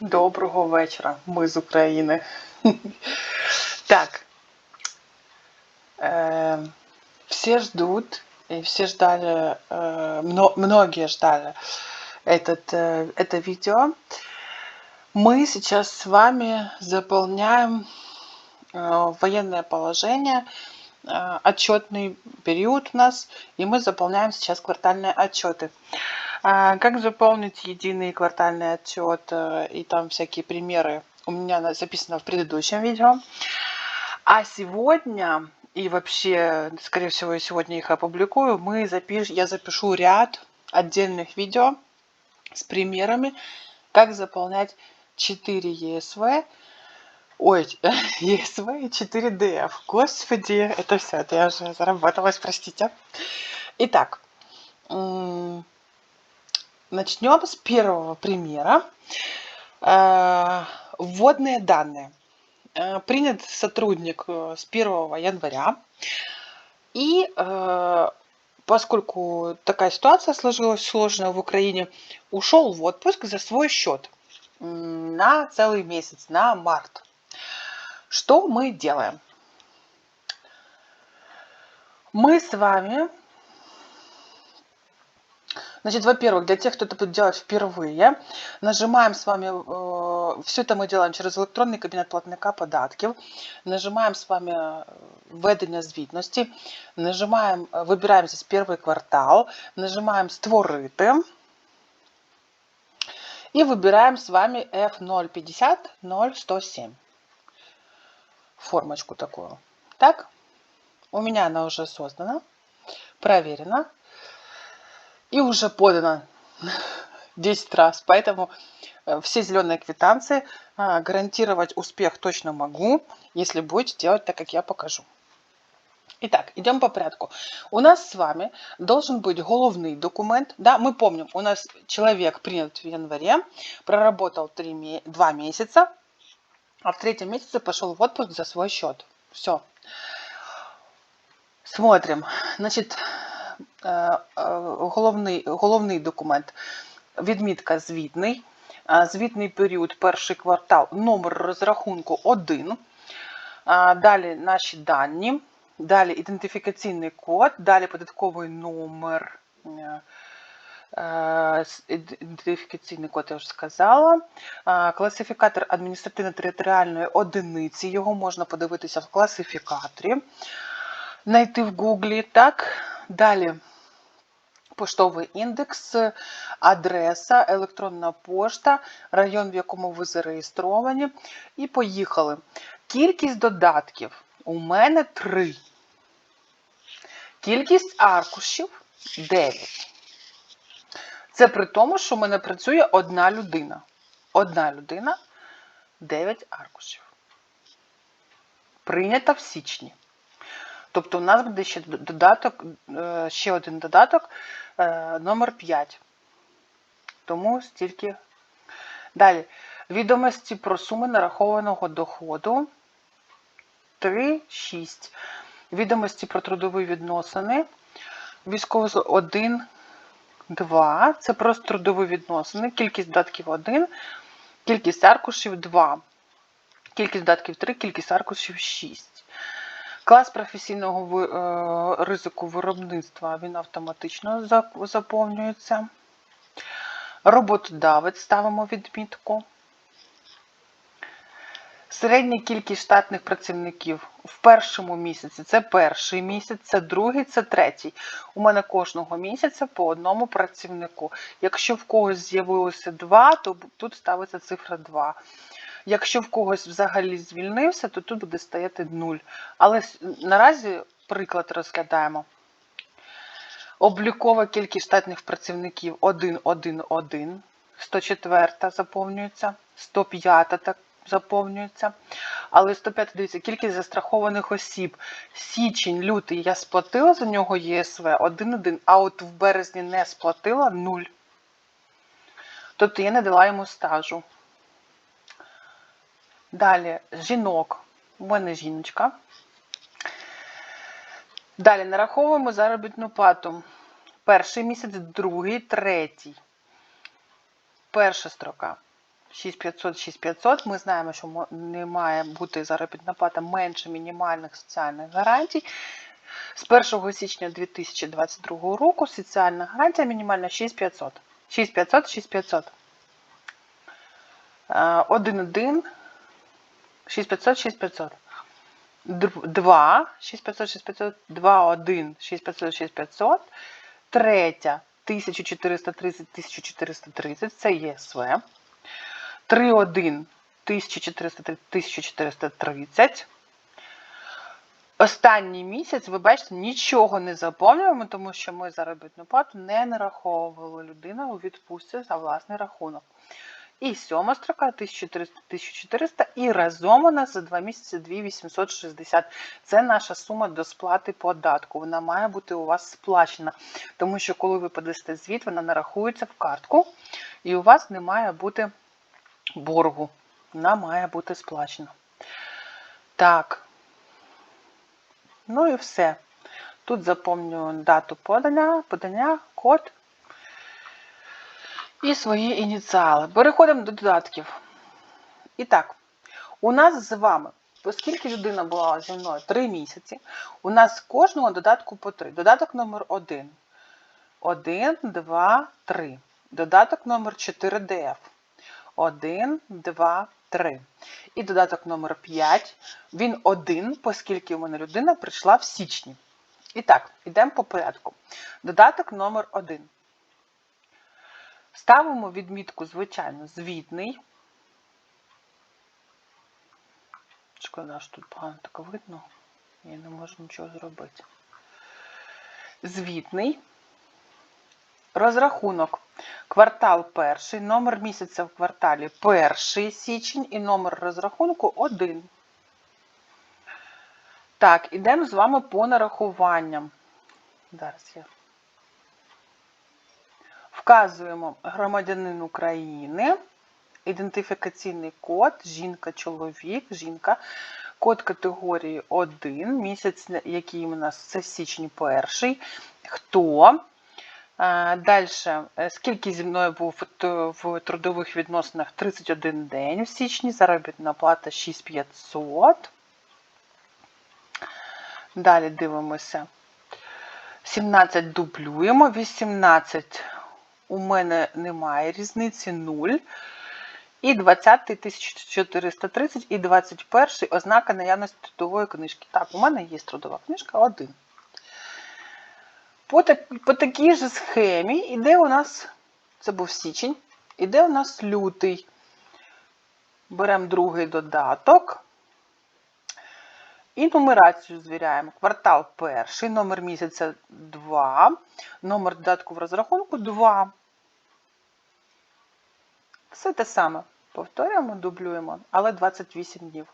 Доброго вечора, ми з України. Так. Все ждут, и все ждали, мно- многие ждали этот, это видео. Мы сейчас с вами заполняем военное положение, отчетный период у нас, и мы заполняем сейчас квартальные отчеты. А, Как заполнить единый квартальный отчет э, и там всякие примеры у меня записано в предыдущем видео. А сегодня, и вообще, скорее всего, я сегодня их опубликую, мы запиш... я запишу ряд отдельных видео с примерами, как заполнять 4 ЕСВ, ой, ЕСВ и 4 ДФ. Господи, это все, это я уже заработалась, простите. Итак, начнем с первого примера. Э, Вводные данные. Э, Принят сотрудник э, с 1 января. И поскольку такая ситуация сложилась сложная в Украине, ушел в отпуск за свой счет на целый месяц, на март. Что мы делаем? Мы с вами, значит, во-первых, для тех, кто это будет делать впервые, нажимаем с вами, все это мы делаем через електронний кабінет платника податків, нажимаем с вами э, введення звітності, нажимаем, э, вибираємо здесь перший квартал, нажимаем створити и выбираем с вами F050 0107. Формочку такую. Так? У меня она уже создана, проверена и уже подана 10 раз. Поэтому э, все зеленые квитанции а, гарантировать успех точно могу, если будете делать так, как я покажу. Итак, идем по порядку. У нас с вами должен быть головный документ. Да, мы помним, у нас человек принят в январе, проработал 3, ме- 2 месяца, а в третьем месяце пошел в отпуск за свой счет. Все. Смотрим. Е, головний, головний документ. Відмітка звітний. Звітний період, перший квартал, номер розрахунку 1. Далі наші дані. Далі ідентифікаційний код, далі податковий номер. е, е, Ідентифікаційний код я вже сказала. Класифікатор адміністративно-територіальної одиниці. Його можна подивитися в класифікаторі знайти в Гуглі. Так, далі поштовий індекс, адреса, електронна пошта, район, в якому ви зареєстровані. І поїхали. Кількість додатків у мене 3. Кількість аркушів 9. Це при тому, що в мене працює одна людина. Одна людина 9 аркушів. Прийнята в січні. Тобто у нас буде ще додаток, е, ще один додаток е, номер 5. Тому стільки. Далі. Відомості про суми нарахованого доходу 3-6. Відомості про трудові відносини. Військово 1, 2. Це просто трудові відносини. Кількість додатків 1, кількість аркушів 2. Кількість додатків 3, кількість аркушів 6. Клас професійного е, ризику виробництва він автоматично заповнюється. Роботодавець ставимо відмітку. Середня кількість штатних працівників в першому місяці це перший місяць, це другий, це третій. У мене кожного місяця по одному працівнику. Якщо в когось з'явилося два, то тут ставиться цифра 2. Якщо в когось взагалі звільнився, то тут буде стояти 0. Але наразі приклад розглядаємо. Облікова кількість штатних працівників 1, 1, 1. 104 заповнюється, 105 так заповнюється. Але 105, дивіться, кількість застрахованих осіб. Січень, лютий я сплатила за нього ЄСВ 1,1, а от в березні не сплатила 0. Тобто я не дала йому стажу. Далі жінок. У мене жіночка. Далі нараховуємо заробітну плату. Перший місяць, другий, третій. Перша строка. 6500, 6500. Ми знаємо, що не має бути заробітна плата менше мінімальних соціальних гарантій. З 1 січня 2022 року соціальна гарантія мінімальна 6500. 6500, 6500. 1-1, 6500, 6500. 2, 6500, 6500, 2, 1, 6500, 6500. Третя, 1430, 1430, це ЄСВ. 3, 1, 1430, 1430. Останній місяць, ви бачите, нічого не заповнюємо, тому що ми заробітну плату не нараховували людину у відпустці за власний рахунок. І сьома строка 1400, 1400 і разом у нас за два місяці 2860. Це наша сума до сплати податку. Вона має бути у вас сплачена, тому що коли ви подасте звіт, вона нарахується в картку, і у вас не має бути боргу. Вона має бути сплачена. Так. Ну і все. Тут заповнюю дату подання, подання, код і свої ініціали. Переходимо до додатків. І так, у нас з вами, оскільки людина була зі мною 3 місяці, у нас кожного додатку по 3. Додаток номер 1. 1, 2, 3. Додаток номер 4 ДФ. 1, 2, 3. І додаток номер 5. Він один, оскільки у мене людина прийшла в січні. І так, йдемо по порядку. Додаток номер 1. Ставимо відмітку, звичайно, звітний. Шкода, що тут погано так видно. Я не можу нічого зробити. Звітний. Розрахунок. Квартал перший, номер місяця в кварталі перший січень і номер розрахунку 1. Так, ідемо з вами по нарахуванням. Зараз я. Вказуємо громадянин України, ідентифікаційний код, жінка, чоловік, жінка, код категорії 1, місяць, який у нас це січень перший, хто. Далі, скільки зі мною був в трудових відносинах 31 день в січні, заробітна плата 6500. Далі дивимося. 17 дублюємо, 18 у мене немає різниці 0. І 20 1430 і 21 ознака наявності трудової книжки. Так, у мене є трудова книжка 1. По, так, по такій же схемі іде у нас, це був січень, іде у нас лютий. Беремо другий додаток. І нумерацію звіряємо. Квартал перший, номер місяця 2, номер додатку в розрахунку 2. Все те саме. Повторюємо, дублюємо, але 28 днів.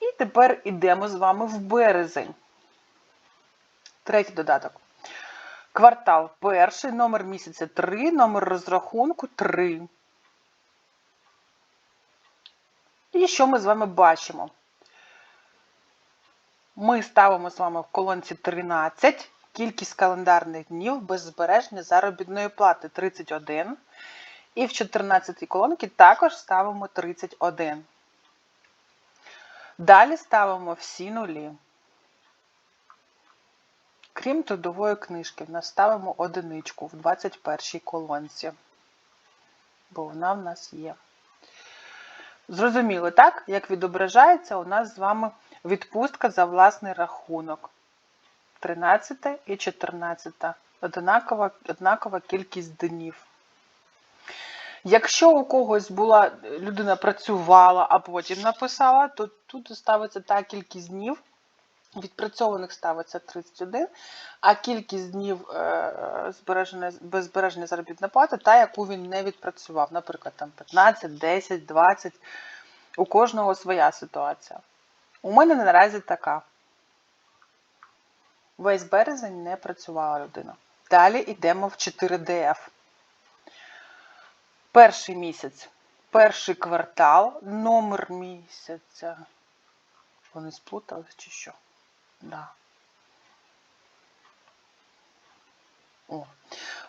І тепер йдемо з вами в березень. Третій додаток. Квартал перший, номер місяця 3, номер розрахунку 3. І що ми з вами бачимо? Ми ставимо з вами в колонці 13 кількість календарних днів без збереження заробітної плати 31. І в 14 колонці також ставимо 31. Далі ставимо всі нулі. Крім трудової книжки, в нас ставимо одиничку в 21 колонці. Бо вона в нас є. Зрозуміло, так? Як відображається у нас з вами відпустка за власний рахунок. 13 і 14. Однакова, однакова кількість днів. Якщо у когось була людина працювала, а потім написала, то тут ставиться та кількість днів. Відпрацьованих ставиться 31, а кількість днів е, без збереження заробітної плати, та, яку він не відпрацював. Наприклад, там 15, 10, 20. У кожного своя ситуація. У мене наразі така. Весь березень не працювала людина. Далі йдемо в 4DF. Перший місяць, перший квартал, номер місяця. Вони сплутались чи що? Да. О.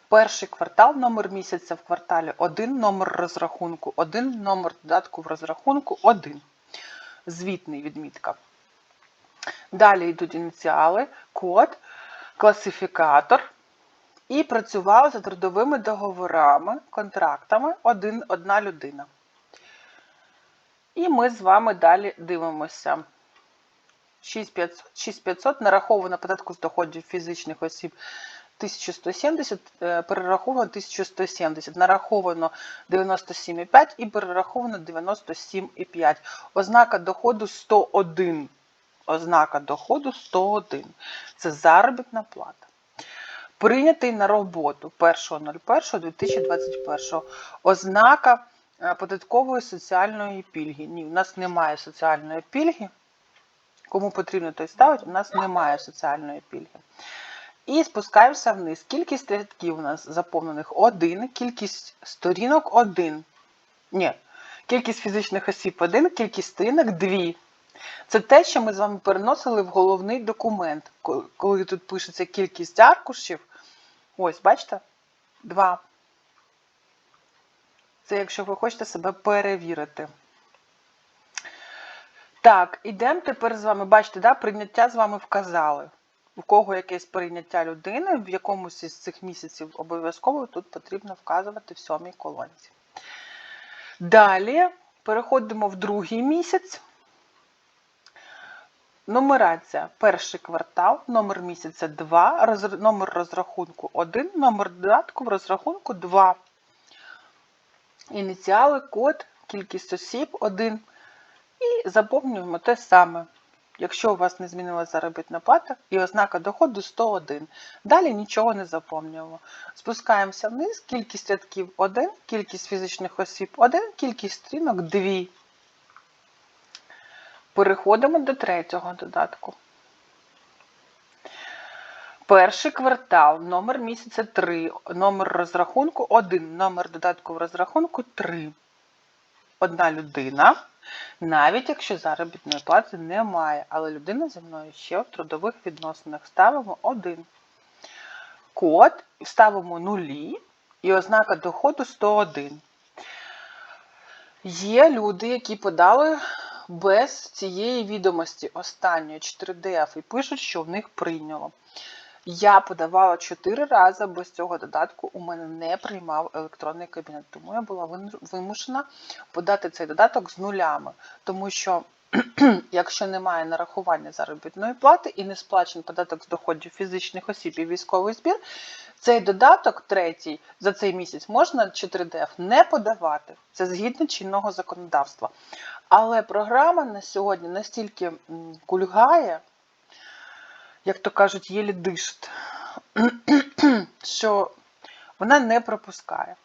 Перший квартал, номер місяця в кварталі 1, номер розрахунку 1, номер додатку в розрахунку 1. Звітний відмітка. Далі йдуть ініціали, код, класифікатор. І працював за трудовими договорами, контрактами один, одна людина. І ми з вами далі дивимося. 6500, 6500 нараховано податку з доходів фізичних осіб 1170, е, перераховано 1170, нараховано 97,5 і перераховано 97,5. Ознака доходу 101. Ознака доходу 101. Це заробітна плата. Прийнятий на роботу 1.01.2021. Ознака е, податкової соціальної пільги. Ні, у нас немає соціальної пільги. Кому потрібно, той ставить, у нас немає соціальної пільги. І спускаємося вниз. Кількість рядків у нас заповнених 1, кількість сторінок 1. Ні, кількість фізичних осіб 1, кількість сторінок 2. Це те, що ми з вами переносили в головний документ. Коли тут пишеться кількість аркушів, ось, бачите? 2. Це якщо ви хочете себе перевірити. Так, ідемо тепер з вами, бачите, да, прийняття з вами вказали. У кого якесь прийняття людини, в якомусь із цих місяців обов'язково тут потрібно вказувати в сьомій колонці. Далі переходимо в другий місяць. Нумерація. Перший квартал, номер місяця 2, роз, номер розрахунку 1, номер додатку в розрахунку 2. Ініціали, код, кількість осіб 1. І заповнюємо те саме. Якщо у вас не змінилася заробітна плата і ознака доходу 101. Далі нічого не заповнюємо. Спускаємося вниз, кількість рядків 1, кількість фізичних осіб 1, кількість стрінок 2. Переходимо до третього додатку. Перший квартал, номер місяця 3, номер розрахунку 1, номер додатку в розрахунку 3. Одна людина, навіть якщо заробітної плати немає, але людина зі мною ще в трудових відносинах. Ставимо 1. Код, ставимо нулі і ознака доходу 101. Є люди, які подали без цієї відомості останньої 4DF і пишуть, що в них прийняло. Я подавала 4 рази без цього додатку, у мене не приймав електронний кабінет, тому я була вимушена подати цей додаток з нулями. Тому що, якщо немає нарахування заробітної плати і не сплачений податок з доходів фізичних осіб і військовий збір, цей додаток третій за цей місяць можна 4DF не подавати. Це згідно чинного законодавства. Але програма на сьогодні настільки кульгає, як то кажуть, єлі дишить, що вона не пропускає.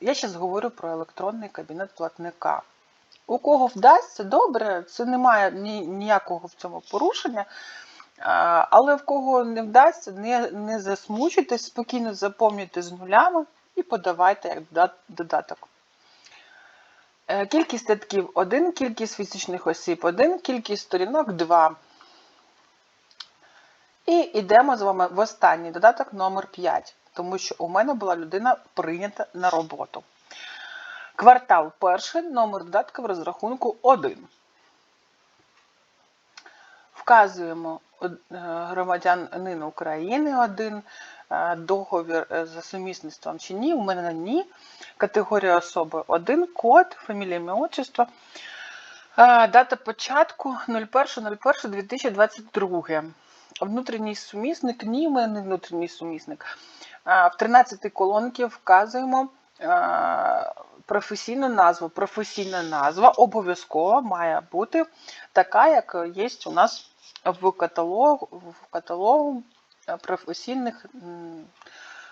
Я зараз говорю про електронний кабінет платника. У кого вдасться, добре, це немає ніякого в цьому порушення. Але в кого не вдасться, не не засмучуйтесь, спокійно заповнюйте з нулями і подавайте як додаток. Е, кількість рядків 1, кількість фізичних осіб 1, кількість сторінок 2. І йдемо з вами в останній додаток номер 5 тому що у мене була людина прийнята на роботу. Квартал перший, номер додатка в розрахунку 1. Вказуємо е, громадянин України 1, е, договір е, за сумісництвом чи ні, у мене ні. Категорія особи 1, код, фамілія ім'я отчество. Дата початку 01.01.2022. Внутрішній сумісник, німе, не внутрішній сумісник. В 13 колонці вказуємо професійну назву. Професійна назва обов'язково має бути така, як є у нас в каталогу, в каталогу професійних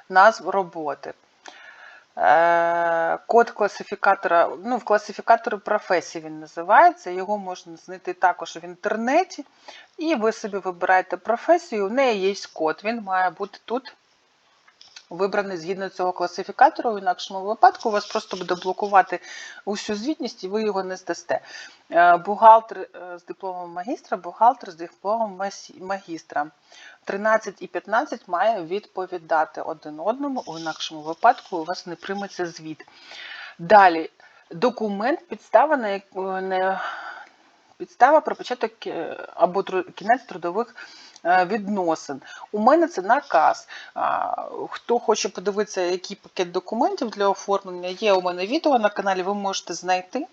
назв роботи. Е, код класифікатора, ну, в класифікаторі професії він називається, його можна знайти також в інтернеті. І ви собі вибираєте професію, у неї є код, він має бути тут вибраний згідно цього класифікатору. В інакшому випадку у вас просто буде блокувати усю звітність і ви його не здасте. Е, Бухгалтер е, з дипломом магістра, бухгалтер з дипломом магістра. 13 і 15 має відповідати один одному, у інакшому випадку у вас не прийметься звіт. Далі, документ, підстава на як- не підстава про початок е, або кінець трудових відносин. У мене це наказ. Хто хоче подивитися, який пакет документів для оформлення, є у мене відео на каналі, ви можете знайти.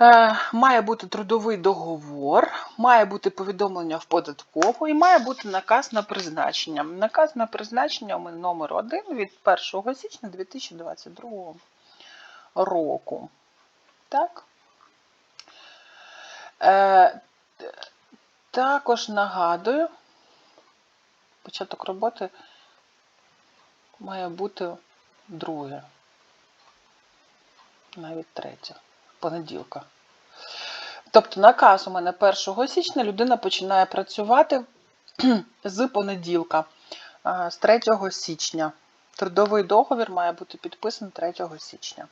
Е, Має бути трудовий договор, має бути повідомлення в податкову і має бути наказ на призначення. Наказ на призначення у мене номер 1 від 1 січня 2022 року. Так? Також нагадую, початок роботи має бути друге, навіть третє, понеділка. Тобто наказ у мене 1 січня людина починає працювати з понеділка, з 3 січня. Трудовий договір має бути підписаний 3 січня.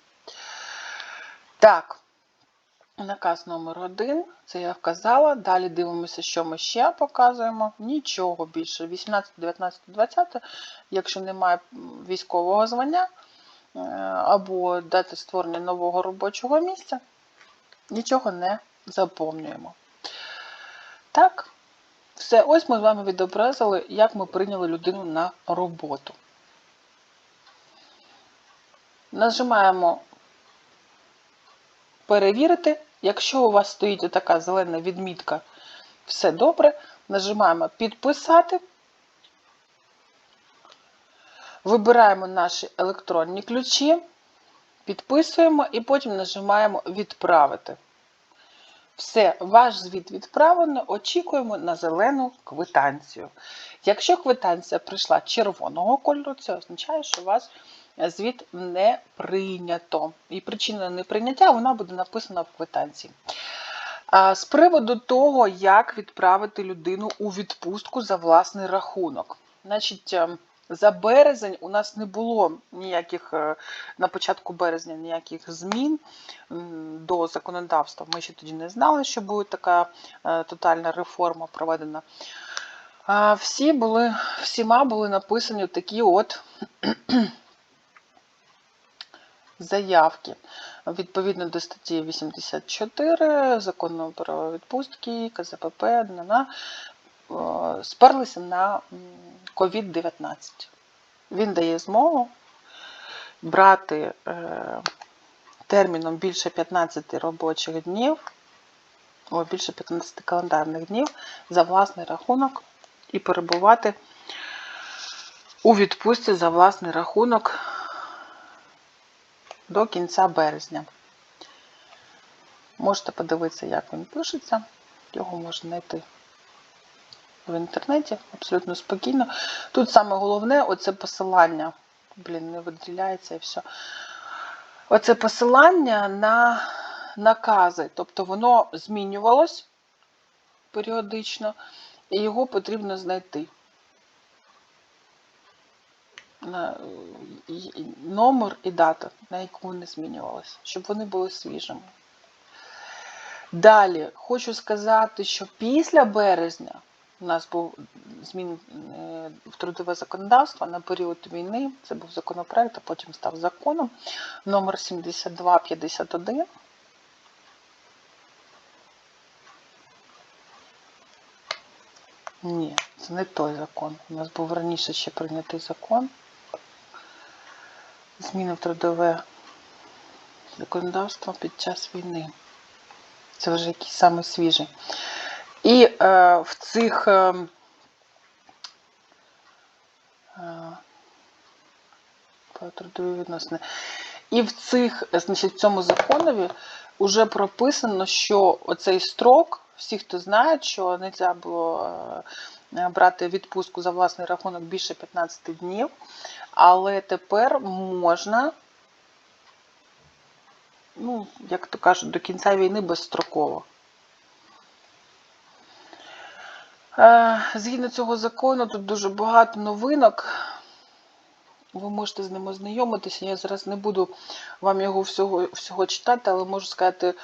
Так, наказ номер один, це я вказала. Далі дивимося, що ми ще показуємо. Нічого більше. 18, 19, 20, якщо немає військового звання е, або дати створення нового робочого місця, нічого не заповнюємо. Так, все, ось ми з вами відобразили, як ми прийняли людину на роботу. Нажимаємо перевірити. Якщо у вас стоїть така зелена відмітка, все добре. Нажимаємо підписати. Вибираємо наші електронні ключі, підписуємо і потім нажимаємо відправити. Все, ваш звіт відправлено, очікуємо на зелену квитанцію. Якщо квитанція прийшла червоного кольору, це означає, що у вас звіт не прийнято. І причина неприйняття вона буде написана в квитанції. З приводу того, як відправити людину у відпустку за власний рахунок. Значить, е, за березень у нас не було ніяких е, на початку березня ніяких змін до законодавства. Ми ще тоді не знали, що буде така е, тотальна реформа проведена. Всі були, всіма були написані такі от заявки. Відповідно до статті 84 закону про відпустки, КЗПП, ДНА, е, сперлися на COVID-19. Він дає змогу брати е, терміном більше 15 робочих днів, о, більше 15 календарних днів за власний рахунок і перебувати у відпустці за власний рахунок до кінця березня. Можете подивитися, як він пишеться. Його можна знайти в інтернеті абсолютно спокійно. Тут саме головне оце посилання. Блін, не виділяється і все. Оце посилання на накази. Тобто воно змінювалось періодично, і його потрібно знайти. І номер і дата, на яку вони змінювалися, щоб вони були свіжими. Далі хочу сказати, що після березня у нас був змін е, в трудове законодавство на період війни. Це був законопроект, а потім став законом номер 7251. Ні, це не той закон. У нас був раніше ще прийнятий закон. Зміни в трудове законодавство під час війни. Це вже якийсь саме свіжий. І е, в цих е, е, трудові відносини. І в цих, значить, в цьому законові вже прописано, що оцей строк, всі, хто знають, що не можна було е, брати відпустку за власний рахунок більше 15 днів, але тепер можна, ну, як то кажуть, до кінця війни безстроково. Е, Згідно цього закону, тут дуже багато новинок. ви можете з ним ознайомитися. Я зараз не буду вам його всього, всього читати, але можу сказати,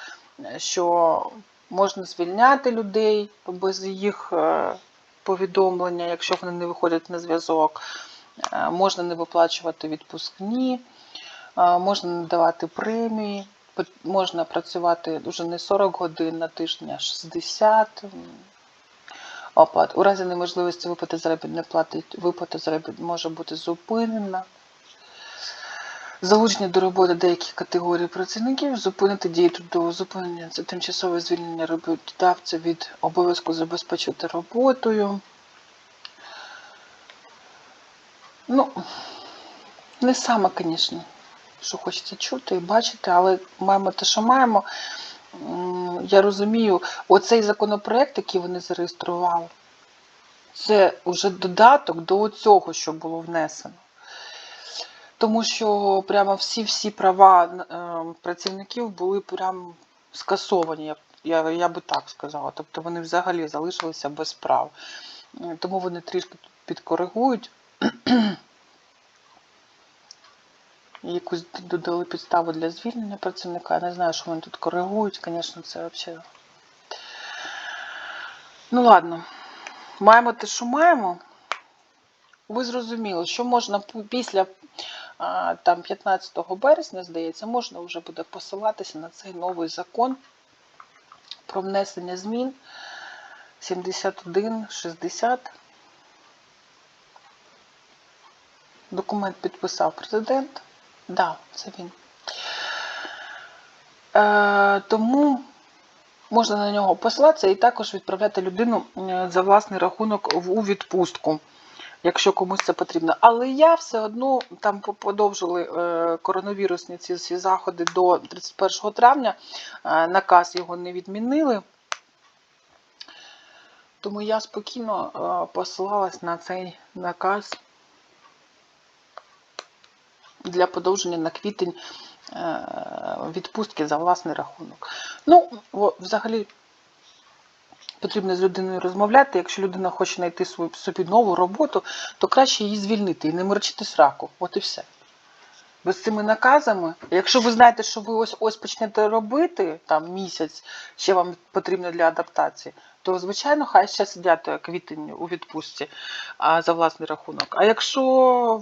е, що можна звільняти людей без їх е, повідомлення, якщо вони не виходять на зв'язок. Е, Можна не виплачувати відпускні, е, можна не давати премії, можна працювати вже не 40 годин на тиждень, а 60. Оплат. У разі неможливості виплати заробітної плати, виплата заробітної може бути зупинена. Залучення до роботи деяких категорій працівників, зупинити дії трудового зупинення, це тимчасове звільнення роботодавця від обов'язку забезпечувати роботою. Ну, не саме, звісно, що хочеться чути і бачити, але маємо те, що маємо. Я розумію, оцей законопроект, який вони зареєстрували, це вже додаток до цього, що було внесено. Тому що прямо всі-всі права працівників були прям скасовані, я, я, я би так сказала. Тобто вони взагалі залишилися без прав. Е, Тому вони трішки підкоригують. Якусь додали підставу для звільнення працівника. Я не знаю, що вони тут коригують, звісно, це взагалі. Ну ладно, маємо те, що маємо. Ви зрозуміли, що можна після там 15 березня, здається, можна вже буде посилатися на цей новий закон про внесення змін 7160. Документ підписав президент. Так, да, це він. Е, тому можна на нього посилатися і також відправляти людину е, за власний рахунок у відпустку, якщо комусь це потрібно. Але я все одно там подовжили е, коронавірусні ці всі заходи до 31 травня. Е, наказ його не відмінили. Тому я спокійно е, посилалась на цей наказ для подовження на квітень відпустки за власний рахунок. Ну, взагалі потрібно з людиною розмовляти. Якщо людина хоче знайти свою собі нову роботу, то краще її звільнити і не морочити сраку. От і все. Без цими наказами, якщо ви знаєте, що ви ось ось почнете робити там місяць, ще вам потрібно для адаптації, то звичайно хай ще сидять квітень у відпустці а, за власний рахунок. А якщо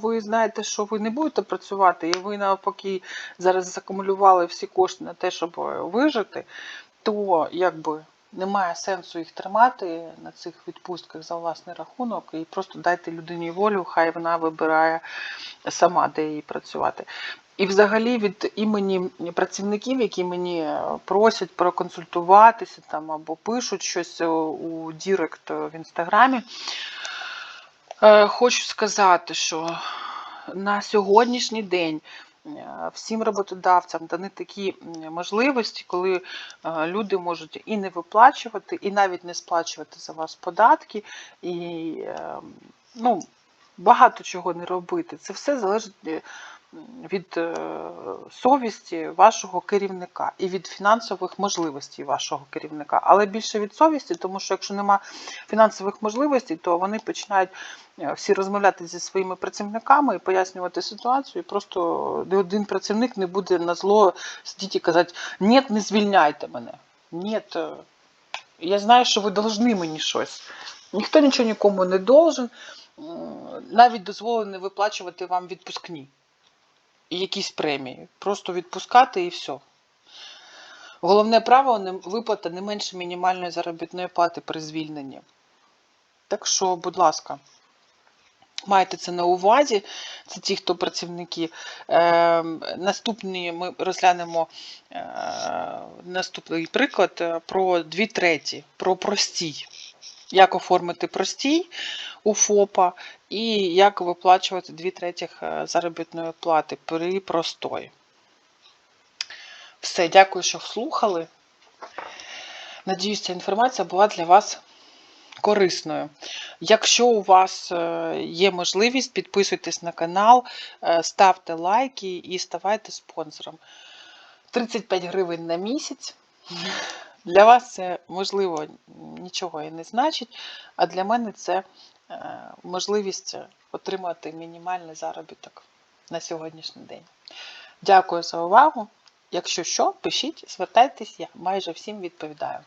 ви знаєте, що ви не будете працювати, і ви навпаки зараз закумулювали всі кошти на те, щоб е, вижити, то якби немає сенсу їх тримати на цих відпустках за власний рахунок і просто дайте людині волю, хай вона вибирає сама, де їй працювати. І взагалі від імені працівників, які мені е, просять проконсультуватися там або пишуть щось е, у Дірект в інстаграмі, е, хочу сказати, що на сьогоднішній день е, всім роботодавцям дані такі можливості, коли е, люди можуть і не виплачувати, і навіть не сплачувати за вас податки, і е, ну, багато чого не робити. Це все залежить е, від е, совісті вашого керівника і від фінансових можливостей вашого керівника. Але більше від совісті, тому що якщо нема фінансових можливостей, то вони починають е, всі розмовляти зі своїми працівниками і пояснювати ситуацію. І просто ні один працівник не буде на зло сидіти і казати, ні, не звільняйте мене. Ні, я знаю, що ви должны мені щось. Ніхто нічого нікому не должен. Навіть дозволено виплачувати вам відпускні якісь премії. Просто відпускати і все. Головне право виплата не менше мінімальної заробітної плати при звільненні. Так що, будь ласка, майте це на увазі. Це ті, хто працівники. Е, наступні ми розглянемо е, наступний приклад е, про дві треті, про простій. Як оформити простій у ФОПа і як виплачувати дві третіх е, заробітної плати при простої. Все, дякую, що слухали. Надіюсь, ця інформація була для вас корисною. Якщо у вас е, є можливість, підписуйтесь на канал, е, ставте лайки і ставайте спонсором. 35 гривень на місяць. Для вас це, можливо, нічого і не значить, а для мене це е, можливість отримати мінімальний заробіток на сьогоднішній день. Дякую за увагу. Якщо що, пишіть, звертайтесь, я майже всім відповідаю.